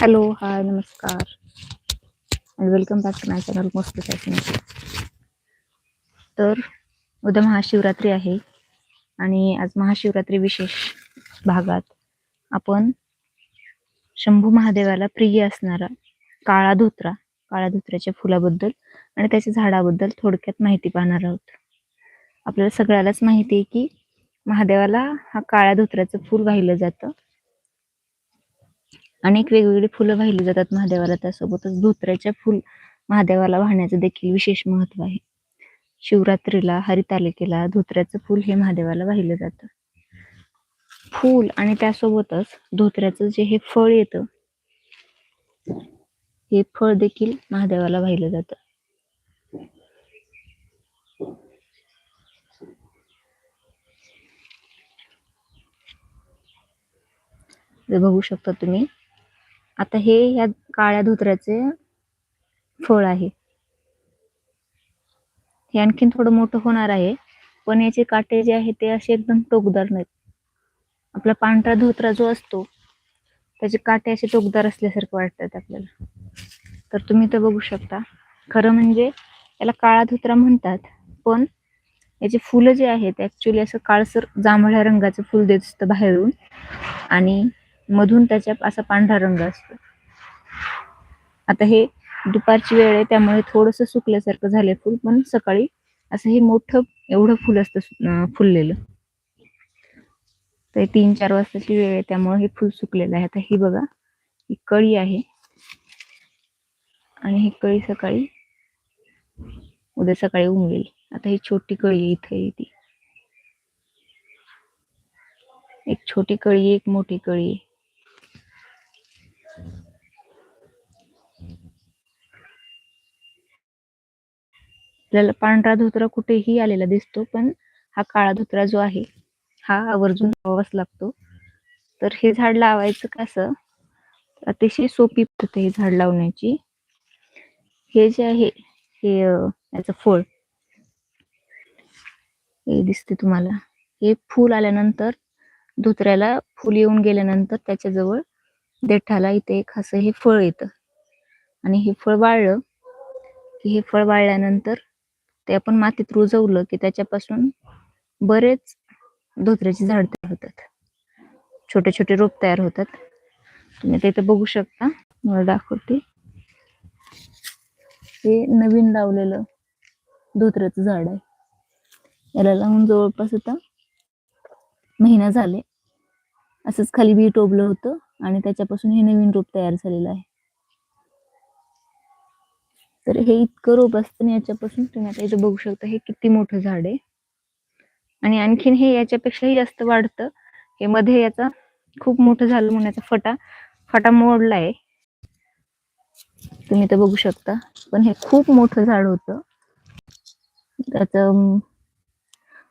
Hello hi नमस्कार and welcome back to my channel most fashion तर उद्या महाशिवरात्री आहे. आणि आज महाशिवरात्री विशेष भागात आपण शंभू महादेवाला प्रिय असणारा काळा धोत्रा काळ्या धोत्र्याच्या फुलाबद्दल आणि त्याच्या झाडाबद्दल थोडक्यात माहिती पाहणार आहोत. आपल्याला सगळ्यालाच माहिती आहे की महादेवाला हा काळ्या धोत्र्याचं फूल वाहिलं जातं. अनेक वेगवेगळी फुलं वाहिली जातात महादेवाला. त्यासोबतच धोत्र्याच्या फुल महादेवाला वाहण्याचं देखील विशेष महत्त्व आहे. शिवरात्रीला हरितालिकेला धोत्र्याचं फुल हे महादेवाला वाहिलं जातं. फूल आणि त्यासोबतच धोत्र्याचं जे हे फळ येतं हे फळ देखील महादेवाला वाहिलं जातं. बघू शकता तुम्ही आता हे या काळ्या धोत्र्याचे फळ आहे. हे आणखीन थोडं मोठं होणार आहे पण याचे काटे जे आहे ते असे एकदम टोकदार नाहीत. आपला पांढरा धोत्रा जो असतो त्याचे काटे असे टोकदार असल्यासारखं वाटतात आपल्याला. तर तुम्ही तर बघू शकता. खरं म्हणजे याला काळा धोत्रा म्हणतात पण याचे फुलं जे आहेत ऍक्च्युली असं काळसर जांभळ्या रंगाचं फुल देत असतं बाहेरून. आणि मधून त्याच्या असा पांढरा रंग असतो. आता हे दुपारची वेळ आहे त्यामुळे थोडस सुकल्यासारखं झालंय फुल पण सकाळी असं हे मोठं एवढं फुल असतं फुललेलं. तर तीन चार वाजताची वेळ आहे त्यामुळे हे फुल सुकलेलं आहे. आता ही बघा ही कळी आहे. आणि ही कळी सकाळी उद्या सकाळी उमलेल. आता ही छोटी कळी आहे इथे ती. एक छोटी कळी एक मोठी कळी आपल्याला पांढरा धोतरा कुठेही आलेला दिसतो पण हा काळा धोतरा जो आहे हा आवर्जून लावावाच लागतो. तर हे झाड लावायचं कसं? अतिशय सोपी पद्धत हे झाड लावण्याची. हे जे आहे हे याचं फळ. हे दिसते तुम्हाला. हे फूल आल्यानंतर धोत्र्याला फूल येऊन गेल्यानंतर त्याच्याजवळ देठाला इथे एक असं हे फळ येतं. आणि हे फळ वाळलं की हे फळ वाळल्यानंतर ते आपण मातीत रुजवलं की त्याच्यापासून बरेच धोत्र्याची झाड तयार होतात. छोटे छोटे रोप तयार होतात. तुम्ही ते बघू शकता. मला दाखवते. हे नवीन लावलेलं धोत्र्याचं झाड आहे. याला लावून जवळपास आता महिना झाले. असंच खाली बी टोबलं होतं आणि त्याच्यापासून हे नवीन रोप तयार झालेलं आहे. तर हे इतकं रोप असतं याच्यापासून तुम्ही आता इथं बघू शकता हे किती मोठं झाड आहे. आणि आणखीन हे याच्यापेक्षाही जास्त वाढतं. हे मध्ये याचा खूप मोठं झालं म्हणून याचा फटा फटा मोडलाय तुम्ही तर बघू शकता. पण हे खूप मोठं झाड होतं. त्याच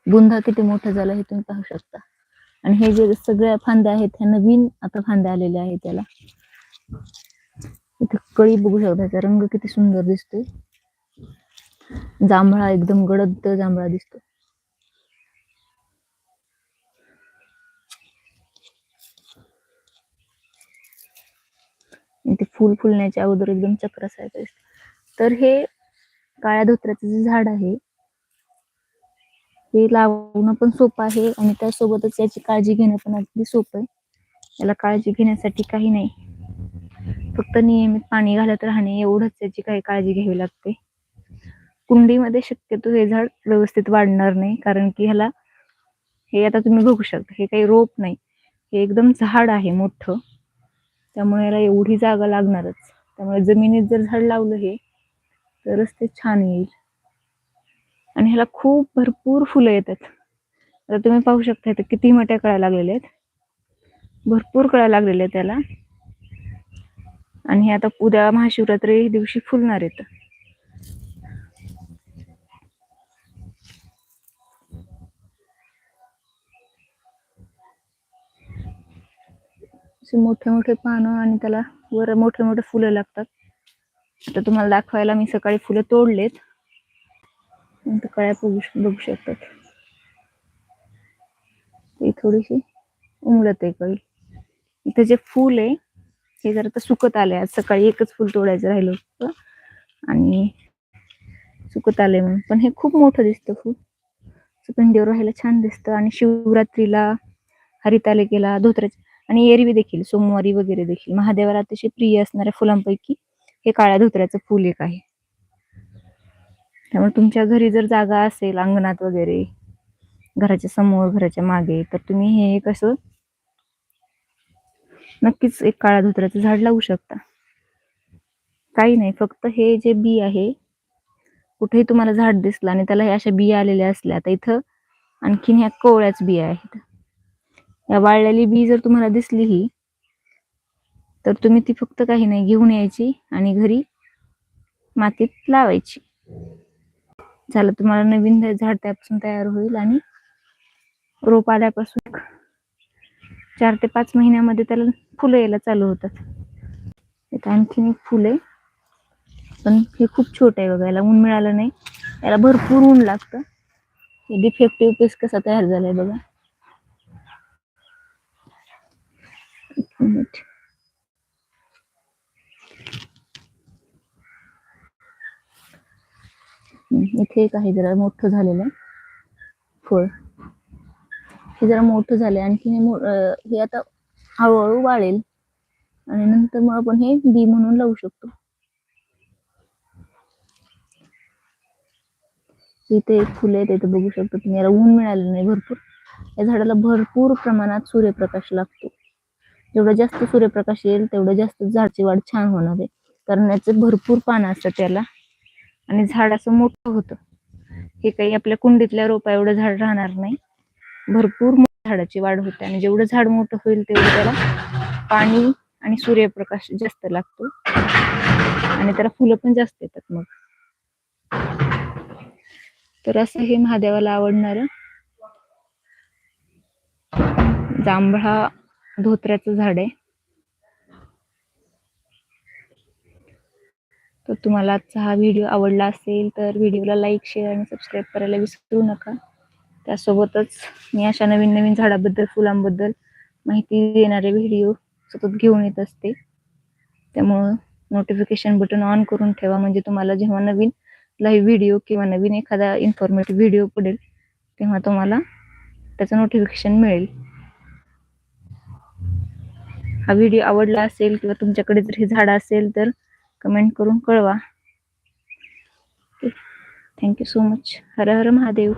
बुंदा किती मोठं झालं हे तुम्ही पाहू शकता. आणि हे जे सगळ्या फांद्या आहेत ह्या नवीन आता फांद्या आलेल्या आहेत त्याला इथे कळी बघू शकता त्याचा रंग किती सुंदर दिसतोय. जांभळा एकदम गडद जांभळा दिसतो ते फुल फुलण्याच्या अगोदर एकदम चक्र दिसत तर हे काळ्या धोत्र्याचं जे झाड आहे हे लावणं पण सोपं आहे आणि त्यासोबतच याची काळजी घेणं पण अगदी सोपं आहे. याला काळजी घेण्यासाठी काही नाही. फक्त नियमित पाणी घालत राहणे एवढंच त्याची काही काळजी घ्यावी लागते. कुंडीमध्ये शक्यतो हे झाड व्यवस्थित वाढणार नाही कारण की ह्याला हे आता तुम्ही बघू शकता हे काही रोप नाही. हे एकदम झाड आहे मोठं. त्यामुळे याला एवढी जागा लागणारच. त्यामुळे जमिनीत जर झाड लावलं हे तरच ते छान येईल. आणि ह्याला खूप भरपूर फुलं येतात. आता तुम्ही पाहू शकता किती मोठ्या कळा लागलेल्या आहेत. भरपूर कळा लागलेल्या आहेत त्याला. आणि हे आता उद्या महाशिवरात्री दिवशी फुलणार आहेत. असे मोठे मोठे पानं आणि त्याला वर मोठे मोठे फुलं लागतात. आता तुम्हाला दाखवायला मी सकाळी फुलं तोडलेत. कळ्या बघू बघू शकतात. ती थोडीशी उमलत आहे कळी. इथे जे फूल आहे हे जर आता सुकत आलंय. आज सकाळी एकच फुल तोडायचं राहिलं होतं. आणि सुकत आलंय म्हणून. पण हे खूप मोठं दिसतं फुल. सुगंधीवर राहायला छान दिसतं. आणि शिवरात्रीला हरितालिकेला धोत्र्याच्या आणि एरवी देखील सोमवारी वगैरे देखील. महादेवाला अतिशय प्रिय असणाऱ्या फुलांपैकी हे काळ्या धोत्र्याचं फुल एक आहे. त्यामुळे तुमच्या घरी जर जागा असेल अंगणात वगैरे घराच्या समोर घराच्या मागे तर तुम्ही हे कसं नक्कीच एक काळ्या धोत्र्याचं झाड लावू शकता. काही नाही फक्त हे जे बी आहे कुठेही तुम्हाला झाड दिसलं आणि त्याला अशा बिया आलेल्या असल्या तर इथं आणखीन ह्या कोवळ्याच बिया आहेत. या वाळलेली बी जर तुम्हाला दिसली ही तर तुम्ही ती फक्त काही नाही घेऊन यायची आणि घरी मातीत लावायची. झालं तुम्हाला नवीन झाड त्यापासून तयार होईल आणि रोप आल्यापासून चार ते पाच महिन्यामध्ये त्याला फुलं यायला चालू होतात. इथं आणखीन एक फुल आहे. पण हे खूप छोट आहे बघा याला ऊन मिळालं नाही. याला भरपूर ऊन लागतं. हे डिफेक्टिव्ह पीस कसा तयार झालाय बघा. मिनिट इथे एक आहे जरा मोठं झालेलं आहे. फळ. हे जरा मोठं झालंय. आणखी हे हे आता हळूहळू वाळेल आणि नंतर मग आपण हे बी म्हणून लावू शकतो. इथे एक फुले आहेत इथे बघू शकतो तुम्ही. याला ऊन मिळालं नाही भरपूर. या झाडाला भरपूर प्रमाणात सूर्यप्रकाश लागतो. जेवढा जास्त सूर्यप्रकाश येईल तेवढं जास्त झाडची वाढ छान होणार आहे. कारण याचे भरपूर पानं असतात त्याला. आणि झाड असं मोठं होतं. हे काही आपल्या कुंडीतल्या रोपा एवढं झाड राहणार नाही. भरपूर झाडाची वाढ होते आणि जेवढं झाड मोठं होईल तेवढं त्याला पाणी आणि सूर्यप्रकाश जास्त लागतो. आणि त्याला फुलं पण जास्त येतात मग. तर असं हे महादेवाला आवडणार जांभळा धोत्र्याचं झाड आहे. तर तुम्हाला आजचा हा व्हिडिओ आवडला असेल तर व्हिडिओला लाईक शेअर आणि सबस्क्राईब करायला विसरू नका. त्यासोबतच मी अशा नवीन नवीन झाडाबद्दल फुलांबद्दल माहिती देणारे व्हिडिओ सतत घेऊन येत असते. त्यामुळं नोटिफिकेशन बटन ऑन करून ठेवा. म्हणजे तुम्हाला जेव्हा नवीन लाईव्ह व्हिडिओ किंवा नवीन एखादा इन्फॉर्मेटिव्ह व्हिडिओ पडेल तेव्हा तुम्हाला त्याचं नोटिफिकेशन मिळेल. हा व्हिडिओ आवडला असेल किंवा तुमच्याकडे जर हे झाड असेल तर कमेंट करून कळवा. Thank you so much Har Har Mahadev.